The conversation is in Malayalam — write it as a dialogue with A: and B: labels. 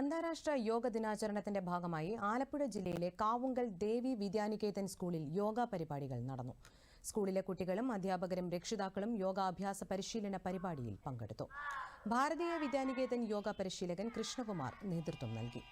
A: അന്താരാഷ്ട്ര യോഗ ദിനാചരണത്തിന്റെ ഭാഗമായി ആലപ്പുഴ ജില്ലയിലെ കാവുങ്കൽ ദേവി വിദ്യാനികേതൻ സ്കൂളിൽ യോഗ പരിപാടികൾ നടന്നു. സ്കൂളിലെ കുട്ടികളും അധ്യാപകരും രക്ഷിതാക്കളും യോഗാഭ്യാസ പരിശീലന പരിപാടിയിൽ പങ്കെടുത്തു. ഭാരതീയ വിദ്യാനികേതൻ യോഗ പരിശീലകൻ കൃഷ്ണകുമാർ നേതൃത്വം നൽകി.